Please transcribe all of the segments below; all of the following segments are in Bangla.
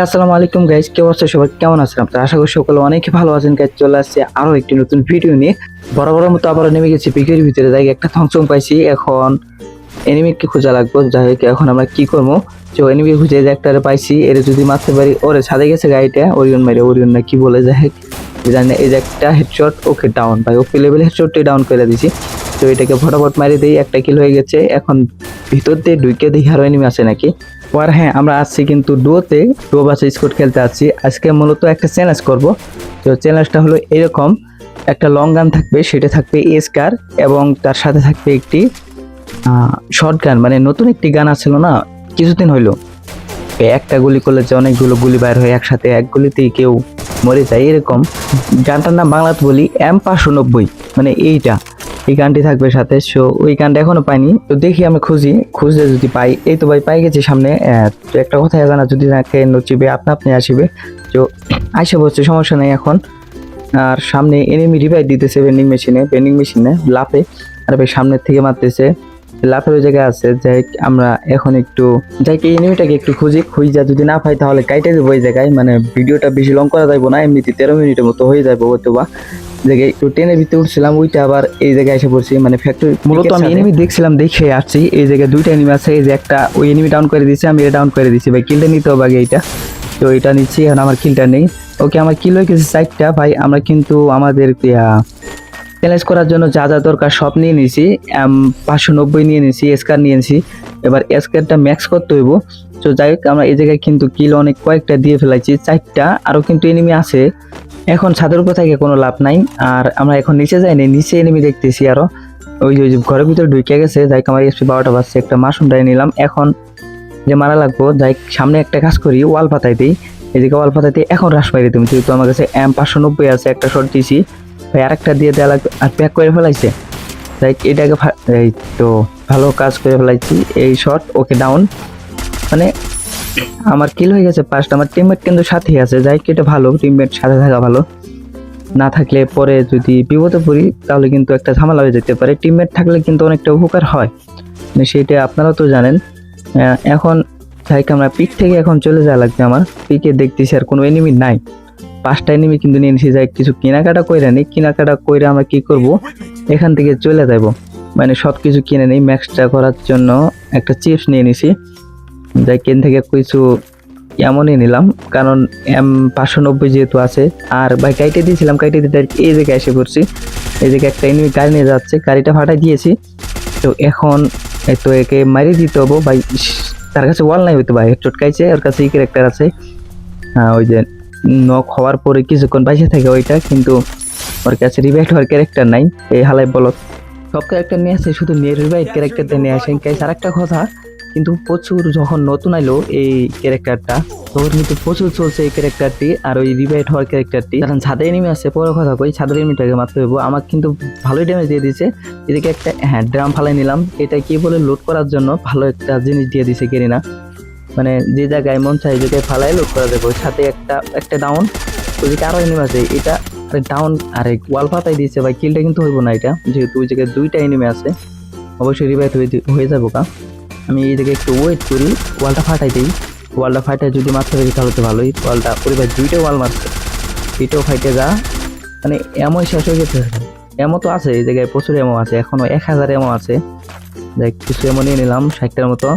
আসসালামু আলাইকুম গাইজ কেমন আছে সবাই? কেমন আছেন আপনারা? আশা করি সকলে অনেক ভালো আছেন গাইজ চলে আসছে আরও একটি নতুন ভিডিও নিয়ে। বরাবরের মতো আবার নেমে গেছি পিকের ভিতরে। যাই একটা থংচং পাইছি। এখন এনিমিকে খোঁজা লাগবো। যাই হোক, এখন আমরা কি করব? তো এনিমি খুঁজে যে একটা পাইছি। এর যদি মারতে পারি, ওরে ছাদে গেছে গাড়িটা। ওরিয়ন মারে ওরিয়ন না কি বলে, যাই হোক। জানি এই যে একটা হেডশট ওকে ডাউন ভাই, ওকে লেভেল হেডশটটাই ডাউন করে দিছি। তো এটাকে ফটাফট মারি দিই, একটা কিল হয়ে গেছে। এখন ভিতর দিয়ে ঢুকে দেখি আরও এনিমি আছে নাকি? আর হ্যাঁ আমরা আসছি কিন্তু ডুয়োতে ডুয়ো বাসে স্কোর খেলতে আসছি আজকে মূলত একটা চ্যালেঞ্জ করব। তো চ্যালেঞ্জটা হলো এরকম, একটা লং গান থাকবে, সেটা থাকবে এসকার এবং তার সাথে থাকবে একটি শর্ট গান মানে নতুন একটি গান আসছিল না, কিছুদিন হইল। একটা গুলি করলে যে অনেকগুলো গুলি বাইর হয় একসাথে, এক গুলিতেই কেউ মরে যায়, এরকম। গানটার নাম বাংলাতে বলি এম পাঁচশো নব্বই মানে এইটা। এই গানটি থাকবে সাথে সো ওই গানটা এখনও পাইনি। তো দেখি আমি খুঁজি, খুঁজলে যদি পাই, এই তো ভাই পাই গেছি সামনে। তো একটা কথা জানা যদি নাকে নচিবে, আপনা আপনি আসিবে। তো আইসে বলছে সমস্যা নেই এখন। আর সামনে এনিমি রিভাইভ দিতেছে বেন্ডিং মেশিনে বেন্ডিং মেশিনে লাফে। আর ভাই, সামনের থেকে মারতেছে। লাফের ওই জায়গায় আছে, যাই আমরা এখন একটু, যাই কি এনিমিটাকে একটু খুঁজি, খুঁজা যদি না পাই, তাহলে কাইটে দেবো ওই জায়গায়। মানে ভিডিওটা বেশি লং করা যাইবো না, এমনিতে তেরো মিনিটের মতো হয়ে যাবে হয়তো বা জায়গায় একটু ট্রেনের ভিতরে উঠছিলাম ওইটা আবার এই জায়গায় এসে পড়ছি মানে ফ্যাক্টরি মূলত আমি এনিমি দেখছিলাম দেখে আসছি এই জায়গায় দুইটা এনিমি আছে এই যে একটা ওই এনিমি ডাউন করে দিয়েছে আমি এটা ডাউন করে দিয়েছি। ভাই কিলটা নিতে হবে আগে এইটা। তো এটা নিচ্ছি এখন আমার কিলটা নেই। ওকে আমার কিল হয়ে গেছে চারটা ভাই আমরা কিন্তু আমাদের চ্যালেঞ্জ করার জন্য যা যা দরকার সব নিয়ে নিয়েছি পাঁচশো নব্বই নিয়ে নিয়েছি স্কার নিয়ে নিয়েছি। এবার স্কারটা ম্যাক্স করতে হইব। তো যাই হোক আমরা এই জায়গায় কিন্তু কিল অনেক কয়েকটা দিয়ে ফেলাইছি চারটা আরও কিন্তু এনিমি আছে। এখন ছাদের উপর থেকে কোনো লাভ নাই। আর আমরা এখন নিচে যাই যাইনি নিচে এনিমি দেখতেছি আরও। ওই যে ঘরের ভিতরে ঢুকে গেছে যাই হোক আমার এসপি বারোটা বাজছে, একটা মাশরুম ডাই নিলাম। এখন যে মারা লাগবো যাই সামনে একটা কাজ করি, ওয়াল পাতাই দিই। এদিকে ওয়াল পাতাইতে এখন রাস মারি তুমি, যেহেতু আমার কাছে এম পাঁচশো নব্বই আছে, একটা শর্ট দিয়েছি ভাই, আরেকটা দিয়ে দেওয়া লাগবে, আর প্যাক করে ফেলাইছে। তাই এটাকে এই তো, ভালো কাজ করে ফেলাইছি, এই শর্ট ওকে ডাউন মানে আমার কিল হয়ে গেছে পাঁচটা আমার টিমমেট কিন্তু সাথেই আছে যাই হোক, এটা ভালো টিমমেট সাথে থাকা ভালো। না থাকলে পরে যদি বিপদে পড়ি তাহলে কিন্তু একটা ঝামেলা হয়ে যেতে পারে। টিমমেট থাকলে কিন্তু অনেকটা উপকার হয়। মানে সেটা আপনারাও তো জানেন। এখন যাই আমরা পিক থেকে এখন চলে যাওয়া লাগবে আমার। পিকে দেখতেছি আর কোনো এনিমি নাই। পাঁচটা এনিমি কিন্তু নিয়ে নিছি যাই কিছু কেনাকাটা কইরা নিই। কেনাকাটা কইরা আমরা কি করব? এখান থেকে চলে যাব মানে সব কিছু কিনে নিই ম্যাক্সটা করার জন্য একটা চিপস নিয়ে নিছি। যাই কেন থেকে কিছু এমনই নিলাম, কারণ এম পাঁচশো নব্বই যেহেতু আছে, আর ভাই কাইটে দিয়েছিলাম, কাইটে দিতে এই জায়গায় এসে পড়ছি। এই জায়গায় একটা এনিমি গাড়ি নিয়ে যাচ্ছে, গাড়িটা ফাটাই দিয়েছি। তো এখন তো একে মারিয়ে দিতে হব, ভাই তার কাছে ওয়াল নাই হইতো ভাই, চটকাইছে, ওর কাছে ক্যারেক্টার আছে। হ্যাঁ ওই যে নক হওয়ার পরে কিছুক্ষণ বাইসে থাকে ওইটা, কিন্তু ওর কাছে রিভাইট হওয়ার ক্যারেক্টার নাই, এই হালাই বলত সব ক্যারেক্টার নিয়ে আসে, শুধু নিয়ে রিভাইট ক্যারেক্টারটা নিয়ে আসেন কাইস আর একটা কথা। কিন্তু প্রচুর যখন নতুন আইলো এই ক্যারেক্টারটা তখন কিন্তু প্রচুর চলছে এই ক্যারেক্টারটি আর ওই রিভাইট হওয়ার ক্যারেক্টারটি কারণ ছাদের এনিমি আছে পরে কথা কই, ছাদের এনিমিটাকে মারতে হইব। আমার কিন্তু ভালোই ড্যামেজ দিয়ে দিয়েছে। এদিকে একটা হ্যাঁ ড্রাম ফালাই নিলাম। এটা কি বলে লোড করার জন্য ভালো একটা জিনিস দিয়ে দিছে কেরিনা মানে যে জায়গায় মন চাই যে জায়গায় ফালাই লোড করা যাবে সাথে একটা একটা ডাউন ওইদিকে আরও এনিমি আছে, এটা আরে ডাউন আরে ওয়াল পাতাই দিয়েছে ভাই কিলটা কিন্তু হইব না এটা। যেহেতু ওই জায়গায় দুইটা এনিমি আছে, অবশ্যই রিভাইভ হয়ে যাব কা আমি জায়গায় একটু ওয়েট করি ওয়ালটা ফাটাই দিই। ওয়ালটা ফাটাই যদি মারতে পারি তাহলে তো ভালোই। ওয়ালটা ওরে ভাই দুইটা ওয়াল মারছে। এটাও ফাইটে যা। মানে এমন শেষ হয়ে গেছে। এমন তো আছে, এই জায়গায় প্রচুর এমন আছে। এখনও এক হাজার এমন আছে। যাই কিছু এমন নিয়ে নিলাম, ষাটটার মতো।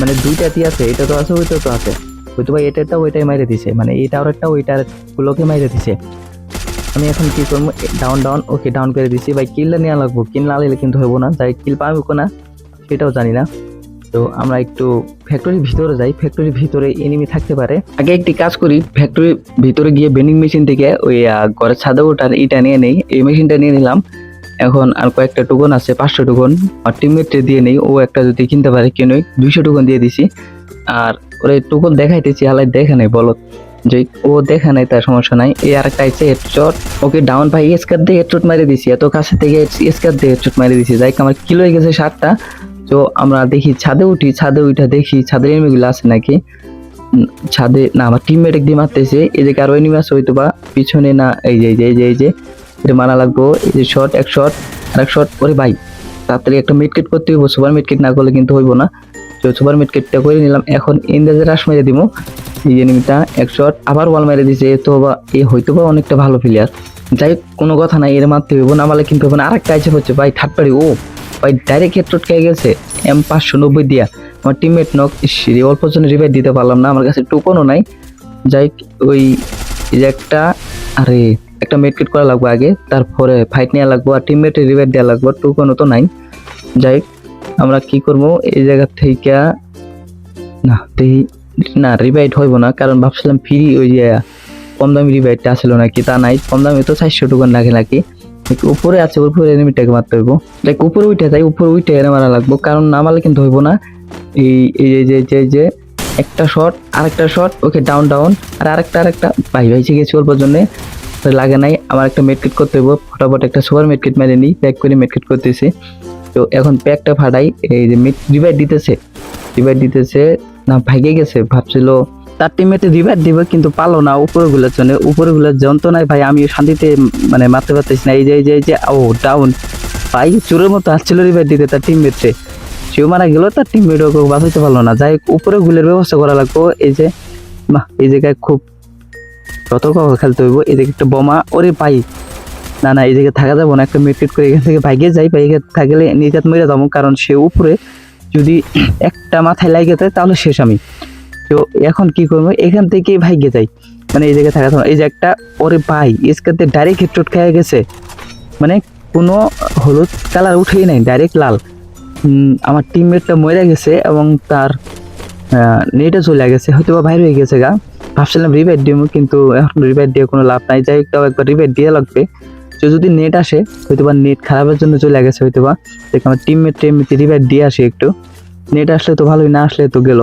মানে দুইটাতি আছে, এটা তো আছে ওইটা তো আছে। হয়তো ভাই এটাটা ওইটাই মাইরে দিছে। মানে এইটা আর একটা ওইটার গুলোকে মাইরে দিছে। আমি এখন কি করব? ডাউন ডাউন ওকে ডাউন করে দিছি। ভাই কিলটা নেওয়া লাগবো। কিল না কিন্তু হব না। যাই কিল পাবো না, সেটাও জানি না। তো আমরা একটু ফ্যাক্টরির ভিতরে যাই। ফ্যাক্টরির ভিতরে এনিমি থাকতে পারে। আগে একটি কাজ করি। ফ্যাক্টরির ভিতরে গিয়ে বেন্ডিং মেশিন থেকে ওই ঘরের ছাদে ওঠার ইটা নিয়ে নেই। এই মেশিনটা নিয়ে নিলাম। এখন আর কয়েকটা টুকন আছে, পাঁচশো টুকন। আর টিমমেটে দিয়ে নেই। ও একটা যদি কিনতে পারে কেনই দুইশো টুকন দিয়ে দিছি। আর ওরে টুকন দেখাইতেছি আলাই দেখে নেই, বলো। যে ও দেখা নাই, তার সমস্যা নাই। এই আর একটা আছে হেডশট ওকে ডাউন ভাই স্কার দিয়ে হেডশট মারি দিছি। এত কাছে থেকে স্কার দিয়ে হেডশট মারি দিছি। যাই আমার কিলো হয়ে গেছে সাতটা। তো আমরা দেখি ছাদে উঠি, ছাদে উঠা দেখি ছাদের এনিমিগুলো আছে নাকি? ছাদে, না, আমার টিমমেট একদিন মারতেছে, এদিকে আরও এনিমি আছে হয়তো বা পিছনে না, এই যে এই যে এই যে এই যে, এটা মারা লাগবো, এই যে শট এক শট আর এক শট ওরে ভাই, তাড়াতাড়ি একটা মিডকেট করতে হইব সুপার মিডকেট না করলে কিন্তু হইব না। তো সুপার মিডকেটটা করে নিলাম, এখন ইন্দাজে রাস মেরে দিব এই এনিমিটা এক শট আবার ওয়াল মেরে দিছে তো বা, এ হয়তো বা অনেকটা ভালো প্লেয়ার যাই কোনো কথা নাই, এর মারতে হইব, না মারলে কিন্তু না। আরেকটা আছে হচ্ছে, ভাই থার্ড পারি ও! ভাই ডাইরেক্ট হেড খেয়ে গেছে। এম পাঁচশো নব্বই দিয়া। আমার টিমমেট নক ইসিরে অল্প জন্য রিভাইভ দিতে পারলাম না, আমার কাছে টোকনও নাই। যাই ওই একটা, আরে, একটা মেডকিট করা লাগবে আগে, তারপরে ফাইট নেওয়া লাগবো, আর টিমমেটের রিভাইভ দেওয়া লাগবে টোকনও তো নাই। যাই আমরা কি করব? এই জায়গা থেকে না না রিভাইট হইব না, কারণ ভাবছিলাম ফ্রি ওই কম দামি রিভাইটটা আসলো নাকি, তা নাই। কম দামি তো চারশো টোকন লাগে নাকি। উপরে আছে, উপরে এনিমিটাকে মারতে হইব। দেখ উপরে উঠে যাই উপরে উঠে এনে মারা লাগবো, কারণ না মারলে কিন্তু হইব না। এই এই যে- যে যে একটা শট আরেকটা শট ওকে ডাউন ডাউন আর আরেকটা আরেকটা, ভাই ভাই গেছি অল্প জন্য। লাগে নাই, আমার একটা মেডকিট করতে হইব, ফটাফট একটা সুপার মেডকিট মেরে নিই প্যাক করে মেডকিট করতেছি। তো এখন প্যাকটা ফাটাই, এই যে রিভাইট দিতেছে রিভাইট দিতেছে, না ভাগে গেছে, ভাবছিল তার টিমমেটে রিভার দিবে, কিন্তু পালো না উপরে গুলোর জন্য। উপরে গুলোর যন্ত্রণায় ভাই আমি শান্তিতে মানে মারতে পারতেছি না। এই যে এই যে এই যে, ও ডাউন ভাই, চোরের মতো আসছিল রিভাইট দিতে তার টিমমেটে সেও মারা গেল তার টিমমেট ওকে বাঁচাইতে পারল না। যাই উপরে গুলের ব্যবস্থা করা লাগবো। এই যে, বাহ, এই জায়গায় খুব সতর্ক খেলতে হইব। এই দিকে একটা বোমা। ওরে পাই না না, এই জায়গায় থাকা যাব না। একটা মিটকিট করে এখান থেকে ভাইগে যাই। ভাইগে থাকলে নিজে মরে যাব। কারণ সে উপরে যদি একটা মাথায় লাগে তাহলে শেষ আমি। তো এখন কি করব? এখান থেকে ভাইগে যাই। মানে এই জায়গায় থাকা এই যে একটা, ওরে পাই এসকাতে ডাইরেক্ট হেডশট খেয়ে গেছে। মানে কোনো হলুদ কালার উঠেই নাই ডাইরেক্ট লাল। আমার টিমমেটটা মরে গেছে এবং তার নেটে চলে গেছে। হয়তো বা বাইরে হয়ে গেছে গা। ভাবছিলাম রিভাইট দিব কিন্তু এখন রিভাইট দিয়ে কোনো লাভ নাই। যাই তাও একবার রিভাইট দিয়ে লাগবে। তো যদি নেট আসে হয়তো বা নেট খারাপের জন্য চলে গেছে হয়তো বা আমার টিমমেট টিমমেট রিভাইট দিয়ে আসি একটু। নেট আসলে তো ভালোই, না আসলে তো গেল।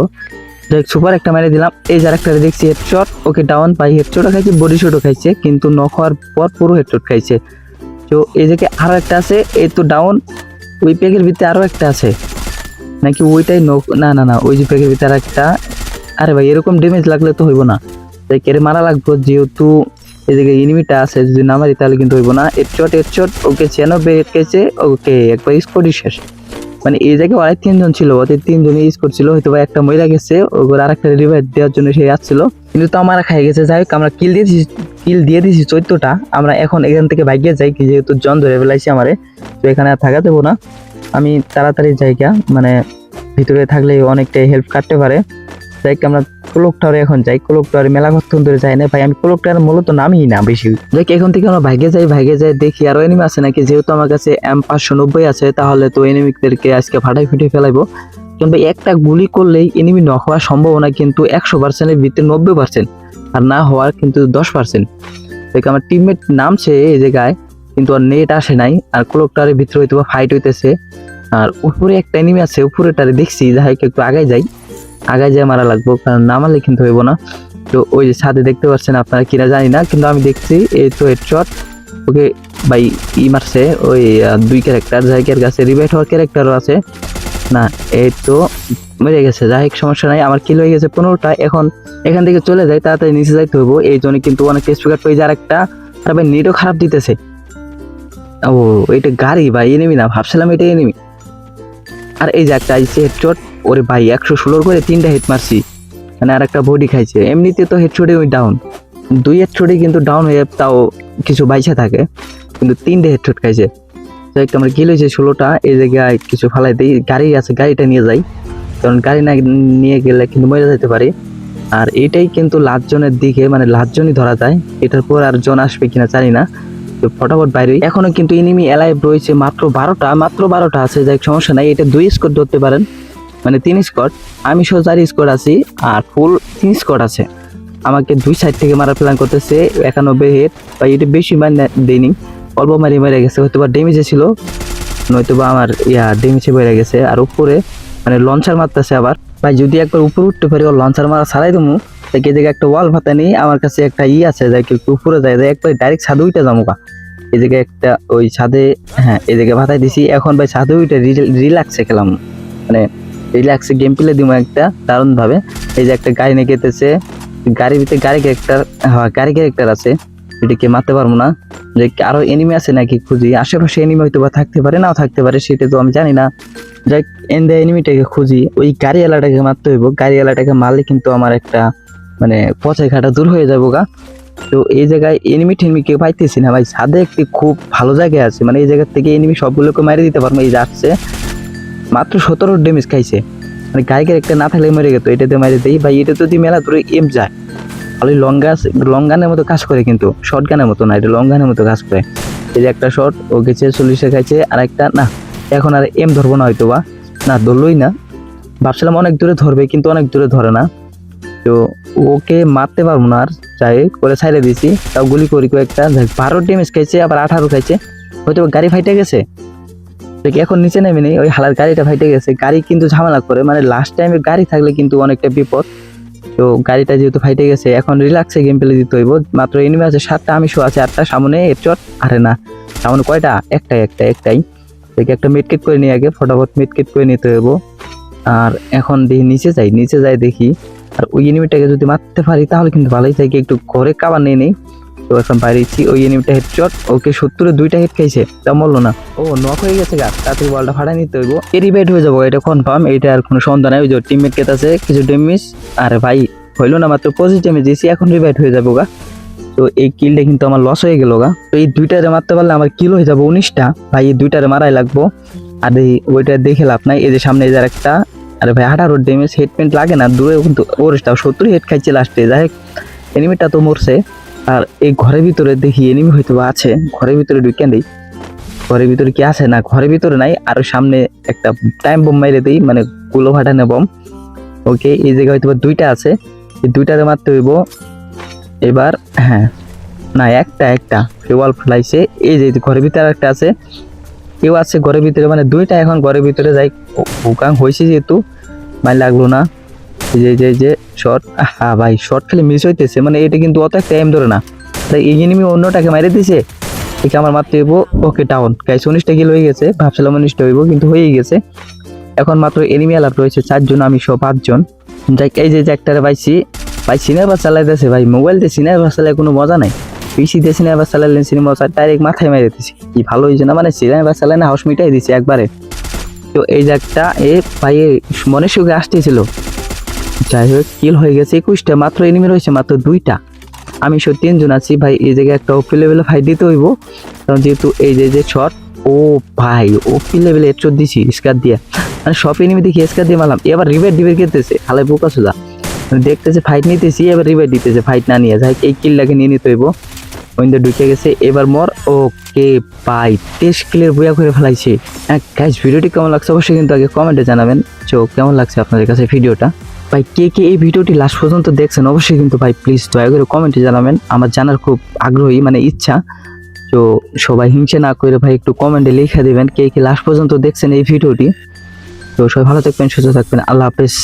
দেখ সুপার একটা মেরে দিলাম। এই যার একটা দেখছি হেডশট ওকে ডাউন পাই হেডশটও খাইছে বডি শটও খাইছে, কিন্তু নক হওয়ার পর পুরো হেডশট খাইছে। তো এই জায়গায় আরও একটা আছে, এই তো ডাউন ওই প্যাকের ভিতরে আরও একটা আছে। নাকি ওইটাই নক না না না, ওই যে প্যাকের ভিতরে একটা আরে ভাই, এরকম ড্যামেজ লাগলে তো হইব না। তাই কেড়ে মারা লাগবে, যেহেতু জায়গায় এনিমিটা আছে, যদি না মারি তাহলে কিন্তু হইব না। হেডশট হেডশট ওকে ছিয়ানব্বই হেড খেয়েছে ওকে একবার স্কোরই শেষ। মানে এই জায়গায় অনেক তিনজন ছিল, ওদের তিনজনে ইউজ করছিল হয়তো বা একটা মহিলা গেছে, ওগুলো আর একটা রিভাইভ দেওয়ার জন্য সে যাচ্ছিল কিন্তু তো আমার খাই গেছে, যাই হোক, আমরা কিল দিয়েছি কিল দিয়ে দিয়েছি চৈত্রটা আমরা এখন এখান থেকে ভাগিয়ে যাই যেহেতু জন ধরে ফেলাইছি আমারে, তো এখানে আর থাকা দেবো না। আমি তাড়াতাড়ি জায়গা মানে ভিতরে থাকলে অনেকটাই হেল্প কাটতে পারে। যাই আমরা ক্লোক টাওয়ারে এখন যাই। ক্লোক টাওয়ারে মেলা কতক্ষণ ধরে যাই না ভাই, আমি ক্লোক টাওয়ারে মূলত নামি না বেশি। যাই এখন থেকে আমরা ভাগে যাই ভাগে যাই দেখি আরও এনিমি আছে নাকি। যেহেতু আমার কাছে এম পাঁচশো নব্বই আছে, তাহলে তো এনিমিদেরকে আজকে ফাটাই ফুটে ফেলাইবো। কিন্তু একটা গুলি করলেই এনিমি ন হওয়ার সম্ভাবনা কিন্তু একশো পার্সেন্টের ভিতরে নব্বই পার্সেন্ট আর না হওয়ার কিন্তু দশ পার্সেন্ট দেখ আমার টিমমেট নামছে এই জায়গায়, কিন্তু আর নেট আসে নাই। আর ক্লোক টাওয়ারের ভিতরে হয়তো ফাইট হইতেছে। আর উপরে একটা এনিমি আছে উপরেটারে দেখছি। যাই একটু আগায় যাই। আগায় যায় মারা লাগবো, কারণ না মারলে কিন্তু হইব না। তো ওই যে ছাদে দেখতে পাচ্ছেন আপনারা কিনা জানি না, কিন্তু আমি দেখছি এই তো হেডশট ওকে, ভাই, ই মারছে, ওই দুই ক্যারেক্টার জায়গার কাছে রিভাইট হওয়ার ক্যারেক্টারও আছে। না, এই তো মেরে গেছে যাই হোক সমস্যা নাই, আমার কিল হয়ে গেছে পনেরোটা, এখন এখান থেকে চলে যায়, তাড়াতাড়ি নিচে যাইতে হইব, এই জন্য কিন্তু অনেক স্পিকার পেয়ে যার একটা ভাই নেটও খারাপ দিতেছে। ও, এটা গাড়ি, ভাই এনেমি না, ভাবছিলাম এটা এনেমি আর এই যে একটা আইসে হেডশট ওরে ভাই, একশো ষোলোর করে তিনটা হেড মারছি। মানে আর একটা বডি খাইছে। এমনিতে তো হেডশটে ওই ডাউন দুই হেডশটে কিন্তু ডাউন হয়ে তাও কিছু বাইসা থাকে। কিন্তু তিনটে হেডশট খাইছে। তো একটা আমার গিল হয়েছে ষোলোটা। এই জায়গায় কিছু ফালাই দিই। গাড়ি আছে, গাড়িটা নিয়ে যাই। কারণ গাড়ি না নিয়ে গেলে কিন্তু মরে যেতে পারি। আর এটাই কিন্তু লাজজনের দিকে মানে লাজজনই ধরা যায়। এটার পর আর জন আসবে কিনা জানি না। তো ফটাফট বাইরে এখনও কিন্তু এনিমি এলাইভ রয়েছে মাত্র বারোটা। মাত্র বারোটা আছে, যাই সমস্যা নাই। এটা দুই স্কোর ধরতে পারেন। মানে তিন স্কট আমি সহ চারি স্কোর আছি আর ফুল তিন স্কট আছে। আমাকে দুই সাইড থেকে মারার প্ল্যান করতেছে, একানব্বই হেড বা এটা বেশি মার দেয়নি, অল্প মারি মেরে গেছে হয়তো বা ডেমেজে ছিল নয়তো বা আমার ইয়া ডেমেজে বেড়ে গেছে, আর উপরে মানে লঞ্চার মারতেছে আবার। ভাই, যদি একবার উপরে উঠতে পারি ও লঞ্চার মারা ছাড়াই দেবো তাই এদিকে একটা ওয়াল ভাতা নেই, আমার কাছে একটা ই আছে, যাই একটু উপরে যায়, যাই একবার ডাইরেক্ট ছাদে উঠে যাব গা। এদিকে একটা ওই ছাদে হ্যাঁ এদিকে ভাতাই দিছি। এখন ভাই, ছাদে উঠে রিল্যাক্সে খেলাম। মানে রিল্যাক্সে গেম প্লে দিব একটা দারুণ ভাবে এই যে একটা গাড়ি নিয়ে গেতেছে ভিতরে গাড়ি ক্যারেক্টার হ্যাঁ গাড়ি ক্যারেক্টার আছে, এটাকে মারতে পারব না। যে আরও এনিমি আছে নাকি খুঁজি? আশেপাশে এনিমি হয়তো বা থাকতে পারে, নাও থাকতে পারে, সেটা তো আমি জানি না। যাই এন দ্য এনিমিটাকে খুঁজি, ওই গাড়িওয়ালাটাকে মারতে হইব। গাড়িওয়ালাটাকে মারলে কিন্তু আমার একটা মানে পচাই খাটা দূর হয়ে যাব গা। তো এই জায়গায় এনিমি টেনিমিকে পাইতেছি না ভাই। সাদে একটি খুব ভালো জায়গায় আছে মানে এই জায়গার থেকে এনিমি সবগুলোকে মারি দিতে পারব। এই যাচ্ছে মাত্র সতেরো ড্যামেজ খাইছে। মানে গায়কের একটা না থাকলে মরে গেত এটাতে মারি দেই। ভাই এটা যদি মেলা ধরে এম যায় তাহলে লং গাছ লং গানের মতো কাজ করে কিন্তু শর্ট গানের মতো না এটা লং গানের মতো কাজ করে। এই যে একটা শর্ট ও গেছে চল্লিশে খাইছে আর একটা না এখন আর এম ধরবো না হয়তো বা না ধরলোই না। ভাবছিলাম অনেক দূরে ধরবে কিন্তু অনেক দূরে ধরে না। তো ওকে মারতে পারব না আর হোক, করে ছাইড়ে দিয়েছি। তাও গুলি করি কয়েকটা। বারো ড্যামেজ খাইছে আবার আঠারো খাইছে। হয়তো গাড়ি ফাইটে গেছে। দেখি, এখন নিচে নেমে নেই ওই হালার গাড়িটা ফাইটে গেছে। গাড়ি কিন্তু ঝামেলা করে মানে লাস্ট টাইমে গাড়ি থাকলে কিন্তু অনেকটা বিপদ। তো গাড়িটা যেহেতু ফাইটে গেছে, এখন রিল্যাক্সে গেম প্লে দিতে হইব। মাত্র এনিমি আছে সাতটা, আমি শো আছে আটটা, সামনে চট, আরে না, সামনে কয়টা? একটাই একটা একটাই। দেখি একটা মিটকেট করে নিয়ে আগে, ফটাফট মিটকেট করে নিতে হইব। আর এখন দেখি নিচে যাই নিচে যাই দেখি। আর ওই এনিমিটাকে যদি মারতে পারি, তাহলে কিন্তু ভালোই থাকে, একটু ঘরে কাবার নিয়ে নেই। তো এখন বাইরেছি ওই এনিমিটা হেড চট ওকে সত্তরে দুইটা হেড খাইছে, তা মরলো না। ও নক হয়ে গেছে গা, তাড়াতাড়ি বলটা ফাটাই নিতে হইব। এরিবেট হয়ে যাব, এটা কনফার্ম এটা আর কোনো সন্দেহ নাই, ওই যে টিমমেট কেট আছে কিছু ডেমিস আরে ভাই, হইল না মাত্র পজিটিভ ড্যামেজ দিয়েছি এখন রিভাইট হয়ে যাব গা। তো এই কিলটা কিন্তু আমার লস হয়ে গেল গা। তো এই দুইটারে মারতে পারলে আমার কিল হয়ে যাব উনিশটা। ভাই, এই দুইটারে মারাই লাগবো। আর এই ওইটা দেখে লাভ নাই, এই যে সামনে এই যে একটা আরে ভাই, আঠারো ড্যামেজ হেড পেন্ট লাগে না, দূরে কিন্তু ওর সত্তর হেড খাইছে লাস্টে যাই হোক এনিমিটা তো মরছে। আর এই ঘরের ভিতরে দেখি এনিমি হয়তো আছে। ঘরের ভিতরে ঢুকে দেই ঘরের ভিতরে কি আছে? না, ঘরের ভিতরে নাই। আর সামনে একটা টাইম বোম মাইরে দেই মানে কুলো ফাটানো বম ওকে এই জায়গায় হয়তো দুইটা আছে। এই দুইটারে মারতে হইব। এবার হ্যাঁ না, একটা একটা। ওয়াল ফেলাইছে এই যে ঘরের ভিতরে একটা আছে। কেউ আছে ঘরের ভিতরে মানে দুইটা এখন ঘরের ভিতরে যাই ভুকাং হয়েছে যেহেতু। মাই লাগল না। যে যে যে শর্ট হ্যাঁ ভাই শর্ট খালি মিস হইতেছে মানে এটা কিন্তু অত একটা এম ধরে না। তাই এই এনিমি অন্যটাকে মেরে দিছে একে আমার মারতে হইব। ওকে ডাউন গাইস উনিশটা কিল হয়ে গেছে, ভাবছিলাম উনিশটা হইব, কিন্তু হয়েই গেছে। এখন মাত্র এনিমি আলাপ রয়েছে, চারজন, আমি সহ পাঁচজন। যাই এই যে যে একটারে পাইছি ভাই সিনেমা চালাইতেছে ভাই। মোবাইল দিয়ে সিনেমা চালায় কোনো মজা নাই। পিসি দিয়ে সিনেমা চালালেন সিনেমা ডাইরেক্ট মাথায় মেরে দিছি। কি ভালো হয়েছে না মানে সিনেমা চালায় না হাউস মিটাই দিছে একবারে। তো এই একটা, এ ভাই এ মনে সুখে আসতেছিল। যাই হোক কিল হয়ে গেছে একুশটা, মাত্র এনিমি রয়েছে মাত্র দুইটা। আমি সব তিনজন আছি, ভাই, এই জায়গায় একটা ওপি লেভেলে ফাইট দিতে হইব। কারণ যেহেতু এই যে যে শট ও ভাই ওপি লেভেলে এর দিছি স্কার দিয়ে। মানে সব এনিমি দেখি স্কার দিয়ে মারলাম। এবার রিভেট ডিভেট খেতেছে হালে বোকা সুদা মানে দেখতেছে ফাইট নিতেছি, এবার রিভেট দিতেছে ফাইট না নিয়ে। যাই এই কিলটাকে নিয়ে নিতে হইব। ওইন্দে ঢুকে গেছে, এবার মর। ওকে পাই টেস্ট কিলের বইয়া করে ফেলাইছে। হ্যাঁ গাইজ ভিডিওটি কেমন লাগছে অবশ্যই কিন্তু আগে কমেন্টে জানাবেন। চো কেমন লাগছে আপনাদের কাছে ভিডিওটা? ভাই, কে কে এই ভিডিওটি লাস্ট পর্যন্ত দেখছেন, অবশ্যই কিন্তু ভাই প্লিজ দয়া করে কমেন্টে জানাবেন। আমার জানার খুব আগ্রহী মানে ইচ্ছা। তো সবাই হিংসে না করে ভাই, একটু কমেন্টে লিখে দেবেন, কে কে লাস্ট পর্যন্ত দেখছেন এই ভিডিওটি। তো সবাই ভালো থাকবেন, সুস্থ থাকবেন। আল্লাহ হাফেজ।